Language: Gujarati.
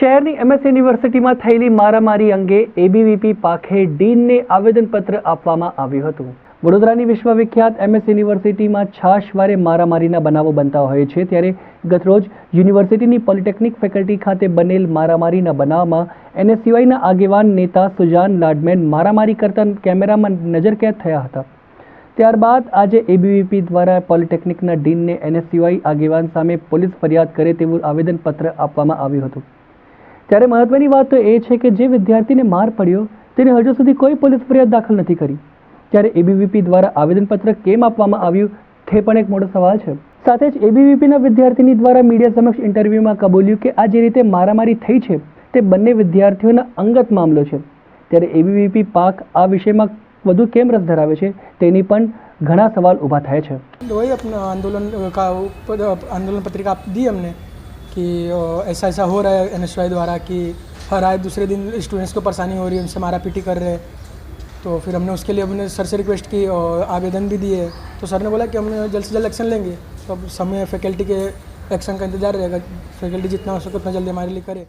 શહેરની એમએસ યુનિવર્સિટીમાં થયેલી મારામારી અંગે એબીવીપી પાખે ડીનને આવેદનપત્ર આપવામાં આવ્યું હતું. વડોદરાની વિશ્વવિખ્યાત એમએસ યુનિવર્સિટીમાં છાશવારે મારામારીના બનાવો બનતા હોય છે, ત્યારે ગતરોજ યુનિવર્સિટીની પોલિટેકનિક ફેકલ્ટી ખાતે બનેલ મારામારીના બનાવમાં એનએસયુઆઈના આગેવાન નેતા સુજાન લાડમેન મારામારી કરતા કેમેરામાં નજરકેદ થયા હતા. ત્યારબાદ આજે એબીવીપી દ્વારા પોલિટેકનિકના ડીનને એનએસયુઆઈ આગેવાન સામે પોલીસ ફરિયાદ કરે તેવું આવેદનપત્ર આપવામાં આવ્યું હતું. ત્યારે મહત્ત્વની વાત તો એ છે કે જે વિદ્યાર્થીને માર પડ્યો, તેને હજુ સુધી કોઈ પોલીસ ફરિયાદ દાખલ નથી કરી. ત્યારે એબીવીપી દ્વારા આવેદનપત્ર કેમ આપવામાં આવ્યું, તે પણ એક મોટો સવાલ છે. સાથે જ એબીવીપીના વિદ્યાર્થીની દ્વારા મીડિયા સમક્ષ ઇન્ટરવ્યૂમાં કબૂલ્યું કે આ જે રીતે મારામારી થઈ છે, તે બંને વિદ્યાર્થીઓના અંગત મામલો છે. ત્યારે એબીવીપી પાક આ વિષયમાં વધુ કેમ રસ ધરાવે છે, તેની પણ ઘણા સવાલ ઊભા થાય છે. વહી આપના આંદોલન આંદોલન પત્રિકા દી અમને. कि ऐसा ऐसा हो रहा है एन एस द्वारा कि हर आए दूसरे दिन स्टूडेंट्स को परेशानी हो रही है, उनसे मारा पीटी कर रहे हैं। तो फिर हमने उसके लिए अपने सर से रिक्वेस्ट की और आवेदन भी दिए। तो सर ने बोला कि हम जल्द से जल्द एक्शन लेंगे। तो अब समय फैकल्टी के एक्शन का इंतज़ार रहेगा। फैकल्टी जितना हो सके उतना जल्दी हमारे लिए करे।